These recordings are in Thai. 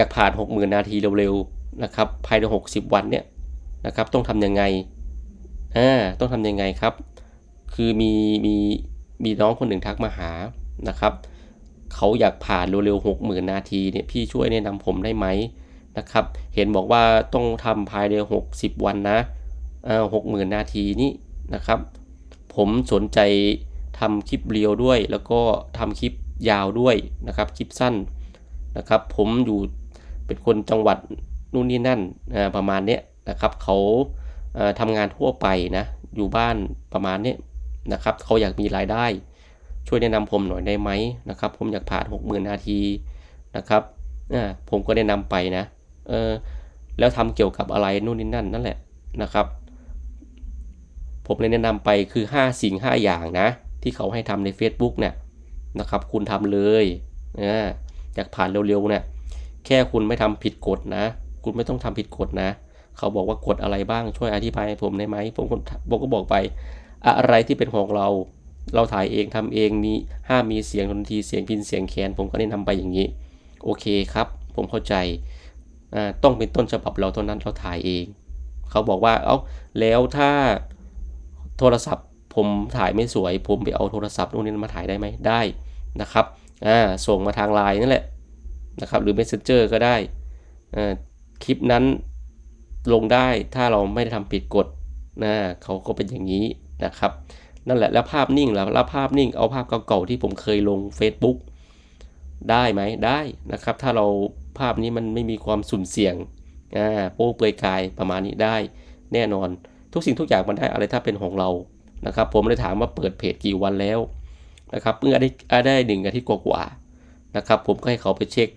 อยากผ่าน 60,000 นาทีเร็วๆนะครับภายใน 60 วันเนี่ยนะครับต้องทำยังไงอ่าต้องทำยังไงครับ คือมีมีมีน้องคนหนึ่งทักมาหานะครับเขาอยากผ่านเร็วๆหกหมื่นนาทีเนี่ยพี่ช่วยแนะนำผมได้ไหมนะครับ เห็นบอกว่าต้องทำภายใน 60 วันนะหกหมื่นนาทีนี้นะครับ ผมสนใจทำคลิปเรียวด้วย แล้วก็ทำคลิปยาวด้วยนะครับคลิปสั้นนะครับ ผมอยู่ เป็นคนจังหวัดนู่นนี่นั่นประมาณนี้นะครับเขาทำงานทั่วไปนะอยู่บ้านประมาณนี้นะครับเขาอยากมีรายได้ ช่วยแนะนำผมหน่อยได้ไหมนะครับ ผมอยากผ่าน60,000นนาทีนะครับผมก็แนะนำไปนะเออแล้วทำเกี่ยวกับอะไรนู่นนี่นั่นนั่นแหละนะครับ ผมเลยแนะนำไปคือ 5 สิ่ง 5 อย่างนะ ที่เขาให้ทำใน Facebook เนี่ยนะครับ คุณทำเลยนะอยากผ่านเร็วๆเนี่ย แค่คุณไม่ทำผิดกฎนะ คุณไม่ต้องทำผิดกฎนะ เขาบอกว่ากฎอะไรบ้างช่วยอธิบายให้ผมได้ไหมผมก็ผมก็บอกไป อะไรที่เป็นของเรา เราถ่ายเองทำเองมีห้ามมีเสียงดนตรีเสียงพินเสียงแคนผมก็แนะนำไปอย่างนี้ โอเคครับ ผมเข้าใจต้องเป็นต้นฉบับเราเท่านั้นเราถ่ายเอง เขาบอกว่าเอา้าแล้วถ้าโทรศัพท์ ผมถ่ายไม่สวย ผมไปเอาโทรศัพท์นู่นนี่มาถ่ายได้ไหมได้นะครับอ่าส่งมาทางไลน์นั่นแหละ นะครับหรือ Messenger ก็ได้คลิปนั้นลงได้ถ้าเราไม่ได้ทำผิดกฎนะเขาก็เป็นอย่างนี้นะครับ นั่นแหละแล้วภาพนิ่งแล้วแล้วภาพนิ่งเอาภาพเก่าๆที่ผมเคยลง Facebook ได้ไหมได้นะครับ ถ้าเราภาพนี้มันไม่มีความสุ่มเสี่ยงอ่าโป้เปลือยกายประมาณนี้ได้ แน่นอนทุกสิ่งทุกอย่างมันได้อะไรถ้าเป็นของเรานะครับ ผมเลยถามว่าเปิดเพจกี่วันแล้วนะครับเมื่อได้ได้หนึ่งอาทิตย์กว่าๆนะครับ ผมก็ให้เขาไปเช็ค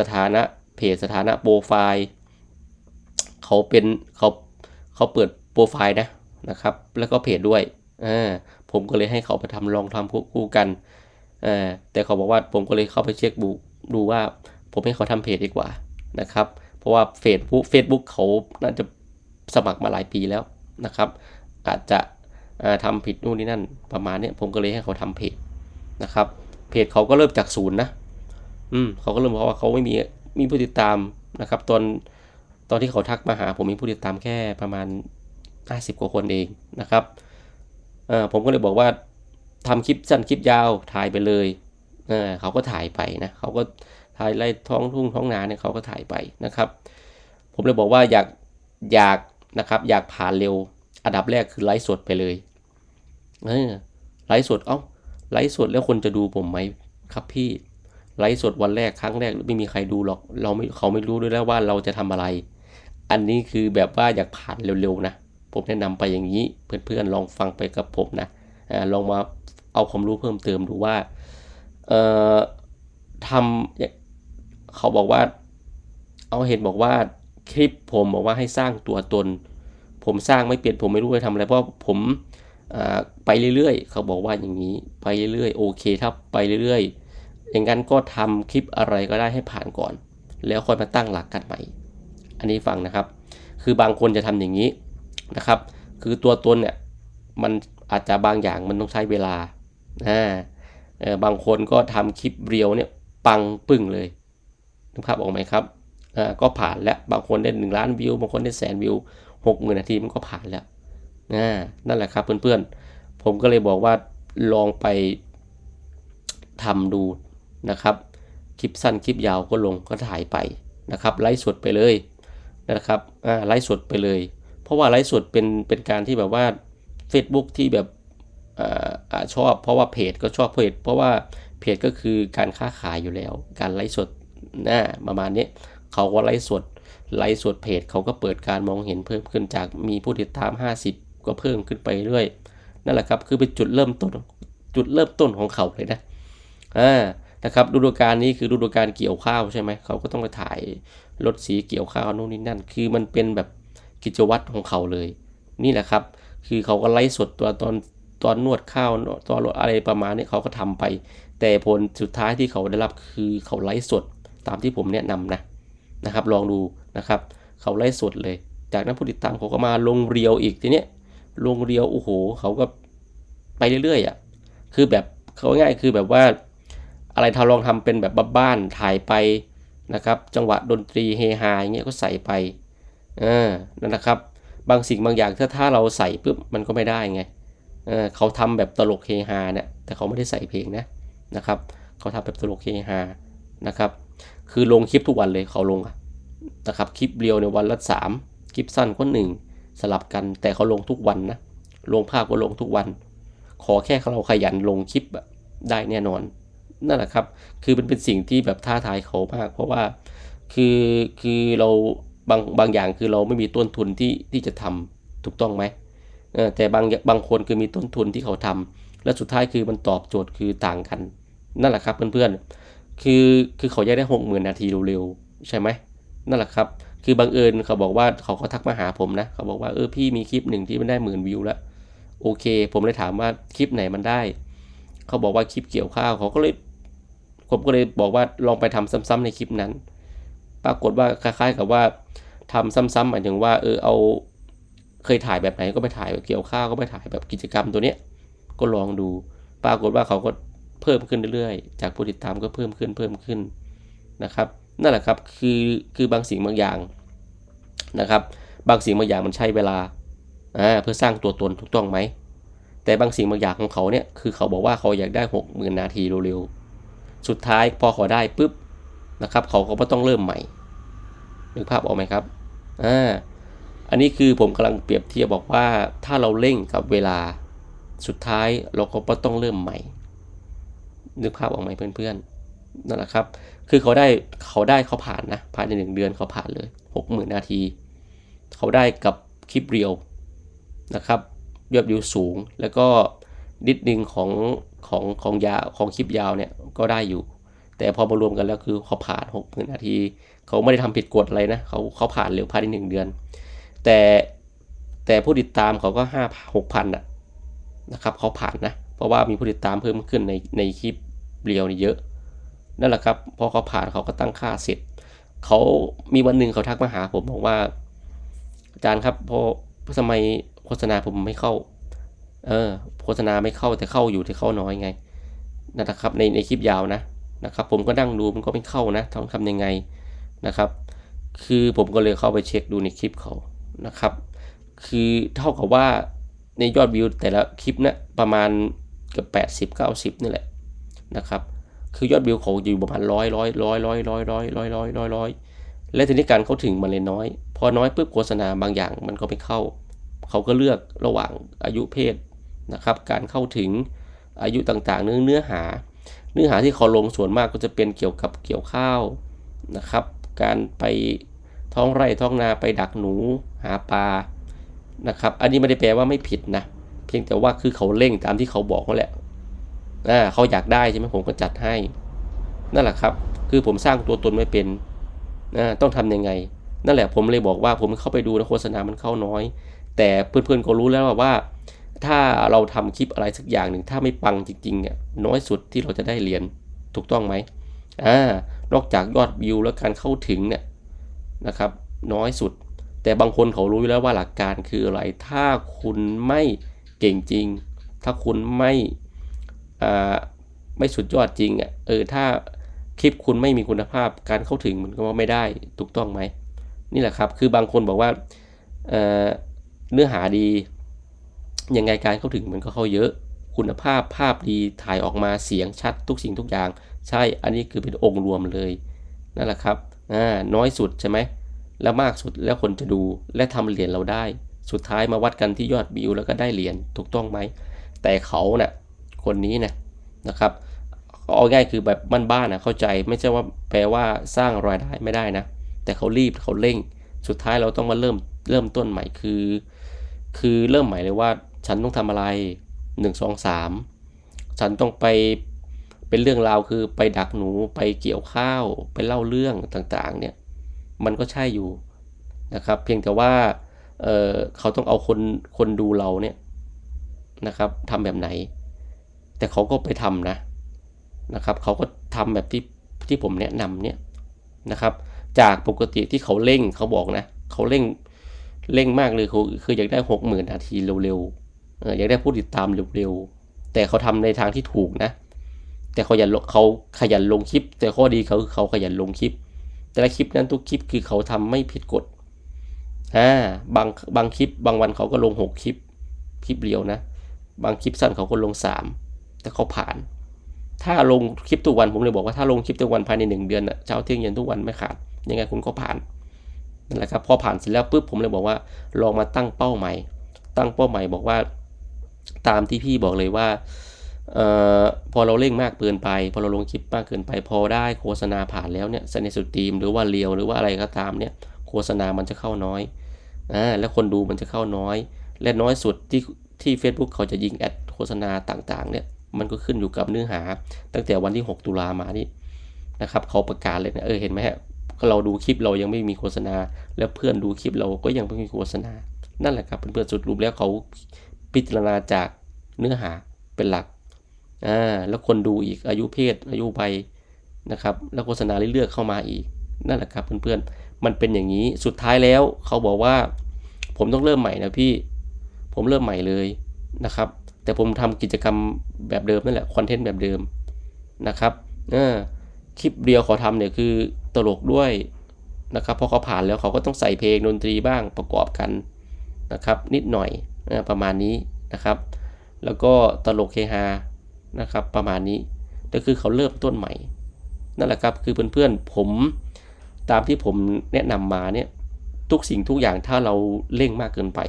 สถานะเพจสถานะโปรไฟล์เขาเป็นเขาเขาเปิดโปรไฟล์นะนะครับ แล้วก็เพจด้วยอ่าผมก็เลยให้เขาไปทำลองทำคู่กันอ่าแต่เขาบอกว่าผมก็เลยเข้าไปเช็คดูดูว่า ผมให้เขาทำเพจดีกว่านะครับ เพราะว่าเฟซบุ๊กเฟซบุ๊กเขาน่าจะสมัครมาหลายปีแล้วนะครับ อาจจะทำผิดนู่นนี่นั่นประมาณนี้ผมก็เลยให้เขาทำเพจนะครับ เพจเขาก็เริ่มจากศูนย์นะ อืมเขาก็เริ่มเพราะว่าเขาไม่มีมีผู้ติดตามนะครับ ตอนตอนที่เขาทักมาหา ผมมีผู้ติดตามแค่ประมาณ 50 กว่าคนเองนะครับเออผมก็เลยบอกว่าทำคลิปสั้นคลิปยาวถ่ายไปเลยเออเขาก็ถ่ายไปนะเขาก็ถ่ายไล่ท้องทุ่งท้องนาเนี่ยเขาก็ถ่ายไปนะครับ ผมเลยบอกว่าอยากอยากนะครับ อยากผ่านเร็ว อันดับแรกคือไลฟ์สดไปเลยเออไลฟ์สดเอ้าไลฟ์สดแล้วคนจะดูผมไหมครับพี่ ไลฟ์สดวันแรกครั้งแรกไม่มีใครดูหรอก เราไม่เขาไม่รู้ด้วยแล้วว่าเราจะทำอะไร อันนี้คือแบบว่าอยากผ่านเร็วๆนะ ผมแนะนำไปอย่างนี้ เพื่อนๆลองฟังไปกับผมนะอลองมาเอาความรู้เพิ่มเติมดูว่าเอ่อทำเขาบอกว่า เอาเห็นบอกว่าคลิปผมบอกว่าให้สร้างตัวตน ผมสร้างไม่เปลี่ยนผมไม่รู้จะทำอะไรเพราะผมไปเรื่อยๆ เขาบอกว่าอย่างนี้ไปเรื่อยๆ โอเคถ้าไปเรื่อยๆ อย่างนั้นก็ทำคลิปอะไรก็ได้ให้ผ่านก่อน แล้วค่อยมาตั้งหลักกันใหม่ อันนี้ฟังนะครับ คือบางคนจะทำอย่างนี้นะครับ คือตัวตนเนี่ยมันอาจจะบางอย่างมันต้องใช้เวลาอ่าบางคนก็ทำคลิปเรียวเนี่ยปังปึ้งเลยนึกภาพออกไหมครับอ่าก็ผ่านแล้วบางคนได้หนึ่งล้านวิวบางคนได้แสนวิวหกหมื่นนาทีมันก็ผ่านแล้วอ่านั่นแหละครับเพื่อนๆ ผมก็เลยบอกว่าลองไปทำดู นะครับคลิปสั้นคลิปยาวก็ลงก็ถ่ายไปนะครับไลฟ์สดไปเลยนะครับอ่าไลฟ์สดไปเลย เพราะว่าไลฟ์สดเป็นเป็นการที่แบบว่า Facebook ที่แบบอชอบ เพราะว่าเพจก็ชอบเพจ เพราะว่าเพจก็คือการค้าขายอยู่แล้ว การไลฟ์สดนะประมาณนี้เขาก็ไลฟ์สดไลฟ์สดเพจเขาก็เปิดการมองเห็นเพิ่มขึ้นจากมีผู้ติดตาม 50 ก็เพิ่มขึ้นไปเรื่อยนั่นแหละครับคือเป็นจุดเริ่มต้นจุดเริ่มต้นของเขาเลยนะอ่า นะครับฤดูกาลนี้คือฤดูกาลเกี่ยวข้าวใช่ไหมเขาก็ต้องไปถ่ายรถสีเกี่ยวข้าวนู่นนี่นั่น คือมันเป็นแบบกิจวัตรของเขาเลย นี่แหละครับ คือเขาก็ไล่สดตัวตอนตอนนวดข้าวตอนรถอะไรประมาณนี้เขาก็ทำไป แต่ผลสุดท้ายที่เขาได้รับคือเขาไล่สดตามที่ผมแนะนำนะนะครับ ลองดูนะครับ เขาไล่สดเลย จากนั้นผู้ติดตามเขาก็มาลงเรียวอีกทีเนี้ยลงเรียวโอ้โหเขาก็ไปเรื่อยๆอะคือแบบเขาง่ายคือแบบว่า อะไรทาลองทำเป็นแบบบ้านถ่ายไปนะครับ จังหวะดนตรีเฮฮาอย่างเงี้ยก็ใส่ไปเออนั่นนะครับ บางสิ่งบางอย่างถ้าถ้าเราใส่ปุ๊บมันก็ไม่ได้ไงเออเขาทำแบบตลกเฮฮาเนี่ยแต่เขาไม่ได้ใส่เพลงนะนะครับเขาทำแบบตลกเฮฮานะครับ คือลงคลิปทุกวันเลยเขาลงนะครับคลิปเรียวในวันละสามคลิปสั้นก็หนึ่งสลับกันแต่เขาลงทุกวันนะลงภาพก็ลงทุกวัน ขอแค่เราขยันลงคลิปได้แน่นอน นั่นแหละครับ คือมันเป็นสิ่งที่แบบท้าทายเขามาก เพราะว่าคือคือเราบางบางอย่างคือเราไม่มีต้นทุนที่ที่จะทำถูกต้องไหมเออแต่บางบางคนคือมีต้นทุนที่เขาทำและสุดท้ายคือมันตอบโจทย์คือต่างกัน นั่นแหละครับเพื่อนๆคือคือเขาอยากได้หกหมื่นนาทีเร็วๆใช่ไหมนั่นแหละครับคือบังเอิญเขาบอกว่าเขาก็ทักมาหาผมนะ เขาบอกว่าเออพี่มีคลิปหนึ่งที่มันได้หมื่นวิวแล้วโอเค ผมเลยถามว่าคลิปไหนมันได้ เขาบอกว่าคลิปเกี่ยวข้าวเขาก็เลย ผมก็เลยบอกว่าลองไปทำซ้ำๆในคลิปนั้น ปรากฏว่าคล้ายๆกับว่าทำซ้ำๆหมายถึงว่าเออเอาเคยถ่ายแบบไหนก็ไปถ่ายเกี่ยวข้าวก็ไปถ่ายแบบกิจกรรมตัวเนี้ยก็ลองดู ปรากฏว่าเขาก็เพิ่มขึ้นเรื่อยๆ จากผู้ติดตามก็เพิ่มขึ้นเพิ่มขึ้นนะครับนั่นแหละครับคือคือบางสิ่งบางอย่างนะครับ บางสิ่งบางอย่างมันใช้เวลาอ่าเพื่อสร้างตัวตนถูกต้องไหมแต่บางสิ่งบางอย่างของเขาเนี่ยคือเขาบอกว่าเขาอยากได้หกหมื่นนาทีเร็วๆ สุดท้ายพอเขาได้ปุ๊บนะครับ เขาก็ไม่ต้องเริ่มใหม่นึกภาพออกไหมครับอ่าอันนี้คือผมกำลังเปรียบเทียบบอกว่าถ้าเราเร่งกับเวลาสุดท้ายเราก็ไม่ต้องเริ่มใหม่ นึกภาพออกไหมเพื่อนๆนั่นแหละครับ คือเขาได้เขาได้เขาผ่านนะภายในหนึ่งเดือนเขาผ่านเลยหกหมื่นนาที เขาได้กับคลิปเรียวนะครับยอดวิวสูงแล้วก็ นิดนึงของของของยาของคลิปยาวเนี่ยก็ได้อยู่ แต่พอมารวมกันแล้วคือเขาผ่านหกหมื่นนาที เขาไม่ได้ทำผิดกฎอะไรนะเขาเขาผ่านเร็วภายในหนึ่งเดือน แต่แต่ผู้ติดตามเขาก็ห้าหกพันอะนะครับเขาผ่านนะ เพราะว่ามีผู้ติดตามเพิ่มขึ้นในในคลิปเรียวนี่เยอะนั่นแหละครับพอเขาผ่านเขาก็ตั้งค่าเสร็จเขามีวันหนึ่งเขาทักมาหาผมบอกว่า อาจารย์ครับพอทำไมโฆษณาผมไม่เข้า เออโฆษณาไม่เข้าแต่เข้าอยู่แต่เข้าน้อยไงนะครับในในคลิปยาวนะนะครับ ผมก็นั่งดูมันก็ไม่เข้านะทำทำยังไงนะครับ คือผมก็เลยเข้าไปเช็คดูในคลิปเขานะครับ คือเท่ากับว่าในยอดวิวแต่ละคลิปนะประมาณเกือบแปดสิบเก้าสิบนี่แหละนะครับ คือยอดวิวเขาอยู่ประมาณร้อยร้อยร้อยร้อยร้อยร้อยร้อยร้อยร้อยร้อยและทีนี้การเข้าถึงมันเลยน้อย พอน้อยปุ๊บโฆษณาบางอย่างมันก็ไม่เข้า เขาก็เลือกระหว่างอายุเพศ นะครับการเข้าถึงอายุต่างๆ เนื้อเนื้อหา เนื้อหาที่เขาลงส่วนมากก็จะเป็นเกี่ยวกับเกี่ยวข้าวนะครับ การไปท้องไร่ท้องนาไปดักหนูหาปลานะครับ อันนี้ไม่ได้แปลว่าไม่ผิดนะ เพียงแต่ว่าคือเขาเร่งตามที่เขาบอกเขาแหละอ่าเขาอยากได้ใช่ไหมผมก็จัดให้ นั่นแหละครับ คือผมสร้างตัวตนไม่เป็นนะต้องทำยังไง นั่นแหละผมเลยบอกว่าผมเข้าไปดูนะโฆษณามันเข้าน้อย แต่เพื่อนๆก็รู้แล้วว่า ถ้าเราทำคลิปอะไรสักอย่างหนึ่งถ้าไม่ปังจริงๆเนี่ยน้อยสุดที่เราจะได้เหรียญถูกต้องไหมอ่านอกจากยอดวิวและการเข้าถึงเนี่ยนะครับน้อยสุด แต่บางคนเขารู้อยู่แล้วว่าหลักการคืออะไร ถ้าคุณไม่เก่งจริง ถ้าคุณไม่อ่าไม่สุดยอดจริงอะเออถ้าคลิปคุณไม่มีคุณภาพการเข้าถึงมันก็ไม่ได้ถูกต้องไหมนี่แหละครับคือบางคนบอกว่าเเนื้อหาดี ยังไงการเข้าถึงมันก็เข้าเยอะ คุณภาพภาพดีถ่ายออกมาเสียงชัดทุกสิ่งทุกอย่าง ใช่อันนี้คือเป็นองค์รวมเลยนั่นแหละครับอ่าน้อยสุดใช่ไหมแล้วมากสุดแล้วคนจะดูและทำเหรียญเราได้ สุดท้ายมาวัดกันที่ยอดวิวแล้วก็ได้เหรียญถูกต้องไหมแต่เขาเนะ่ะคนนี้นะนะครับเอาง่ายคือแบบบ้านๆนะเข้าใจไม่ใช่ว่าแปลว่าสร้างรายได้ไม่ได้นะ แต่เขารีบเขาเร่ง สุดท้ายเราต้องมาเริ่มเริ่มต้นใหม่คือ คือเริ่มใหม่เลยว่า ฉันต้องทำอะไร1 2 3ฉันต้องไปเป็นเรื่องราวคือไปดักหนูไปเกี่ยวข้าวไปเล่าเรื่องต่างๆเนี่ยมันก็ใช่อยู่นะครับ เพียงแต่ว่าเเขาต้องเอาคนคนดูเราเนี่ยนะครับทำแบบไหน แต่เขาก็ไปทำนะนะครับเขาก็ทำแบบที่ที่ผมแนะนำเนี่ยนะครับ จากปกติที่เขาเร่งเขาบอกนะเขาเร่งเร่งมากเลยคือคืออยากได้หกหมื่นนาทีเร็วๆ อยากได้ผู้ติดตามเร็วๆ แต่เขาทำในทางที่ถูกนะ แต่เขายันเขาขยันลงคลิป แต่ข้อดีเขาคือเขาขยันลงคลิป แต่ละคลิปนั้นทุกคลิปคือเขาทำไม่ผิดกฎอ่าบางบางคลิปบางวันเขาก็ลงหกคลิป คลิปเดียวนะ บางคลิปสั้นเขาก็ลงสามแต่เขาผ่าน ถ้าลงคลิปทุกวันผมเลยบอกว่าถ้าลงคลิปทุกวันภายในหนึ่งเดือนอะเช้าเที่ยงเย็นทุกวันไม่ขาด ยังไงคุณก็ผ่านนั่นแหละครับพอผ่านเสร็จแล้วปุ๊บผมเลยบอกว่าลองมาตั้งเป้าใหม่ ตั้งเป้าใหม่บอกว่า ตามที่พี่บอกเลยว่าออพอเราเร่งมากเกินไป พอเราลงคลิปมากเกินไป พอได้โฆษณาผ่านแล้วเนี่ยในสุดทีมหรือว่าเรียวหรือว่าอะไรก็ตามเนี่ยโฆษณามันจะเข้าน้อยอ่าแล้วคนดูมันจะเข้าน้อย และน้อยสุดที่ที่ Facebook เขาจะยิงแอดโฆษณาต่างๆเนี่ยมันก็ขึ้นอยู่กับเนื้อหา ตั้งแต่วันที่ 6 ตุลามานี่นะครับเขาประกาศเลยนะเออเห็นไหมฮะเราดูคลิปเรายังไม่มีโฆษณา แล้วเพื่อนดูคลิปเราก็ยังไม่มีโฆษณา นั่นแหละครับเพื่อนๆสุดรูปแล้วเขา พิจารณาจากเนื้อหาเป็นหลักอ่าแล้วคนดูอีกอายุเพศ อายุวัยนะครับ แล้วโฆษณาเรื่อยๆเข้ามาอีกนั่นแหละครับเพื่อนๆมันเป็นอย่างนี้สุดท้ายแล้วเขาบอกว่า ผมต้องเริ่มใหม่นะพี่ ผมเริ่มใหม่เลยนะครับ แต่ผมทำกิจกรรมแบบเดิมนั่นแหละคอนเทนต์แบบเดิมนะครับเออคลิปเดียวขาทำเนี่ยคือตลกด้วยนะครับเพราะเขาผ่านแล้วเขาก็ต้องใส่เพลงดนตรีบ้างประกอบกันนะครับ นิดหน่อย ประมาณนี้นะครับ แล้วก็ตลกเฮฮานะครับประมาณนี้ก็คือเขาเริ่มต้นใหม่ นั่นแหละครับคือเพื่อนๆผมตามที่ผมแนะนำมาเนี่ยทุกสิ่งทุกอย่างถ้าเราเร่งมากเกินไป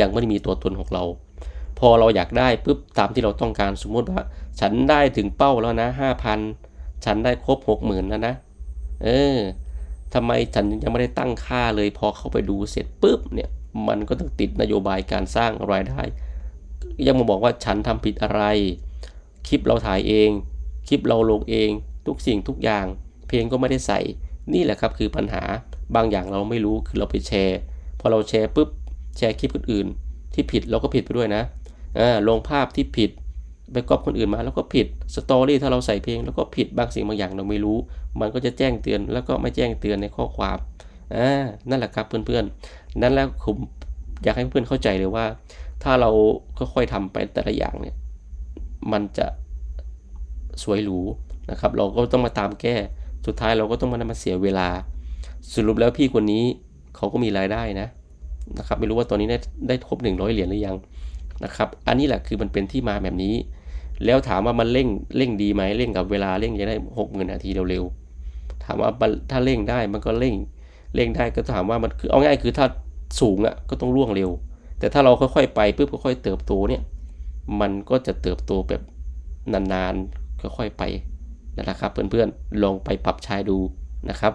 ยังไม่ได้มีตัวตนของเรา พอเราอยากได้ปุ๊บตามที่เราต้องการสมมติว่า ฉันได้ถึงเป้าแล้วนะห้าพันฉันได้ครบหกหมื่นแล้วนะ เออทำไมฉันยังไม่ได้ตั้งค่าเลยพอเข้าไปดูเสร็จปุ๊บเนี่ย มันก็ต้องติดนโยบายการสร้างรายได้ ยังมาบอกว่าฉันทำผิดอะไร คลิปเราถ่ายเอง คลิปเราลงเอง ทุกสิ่งทุกอย่าง เพลงก็ไม่ได้ใส่ นี่แหละครับคือปัญหาบางอย่างเราไม่รู้คือเราไปแชร์ พอเราแชร์ปุ๊บแชร์คลิปคนอื่น ที่ผิดเราก็ผิดไปด้วยนะลงภาพที่ผิดไปก๊อปคนอื่นมาแล้วก็ผิดสตอรี่ถ้าเราใส่เพลงแล้วก็ผิดบางสิ่งบางอย่างเราไม่รู้ มันก็จะแจ้งเตือนแล้วก็ไม่แจ้งเตือนในข้อความ อ่านั่นแหละครับเพื่อนๆ นั่นแหละผมอยากให้เพื่อนเข้าใจเลยว่า ถ้าเราค่อยๆทำไปแต่ละอย่างเนี่ย มันจะสวยหรูนะครับ เราก็ต้องมาตามแก้ สุดท้ายเราก็ต้องมามาเสียเวลา สรุปแล้วพี่คนนี้เขาก็มีรายได้นะนะครับ ไม่รู้ว่าตอนนี้ได้ได้ครบ 100 เหรียญหรือยังนะครับ อันนี้แหละคือมันเป็นที่มาแบบนี้ แล้วถามว่ามันเร่งเร่งดีไหมเร่งกับเวลาเร่งจะได้หกหมื่นนาทีเร็วๆถามว่าถ้าเร่งได้มันก็เร่ง เร่งได้ก็ถามว่ามันคือเอาง่ายคือถ้าสูงอะก็ต้องร่วงเร็ว แต่ถ้าเราค่อยๆไปปุ๊บค่อยๆเติบโตเนี่ยมันก็จะเติบโตแบบนานๆค่อยๆไปนั่นแหละครับเพื่อนๆลองไปปรับใช้ดูนะครับ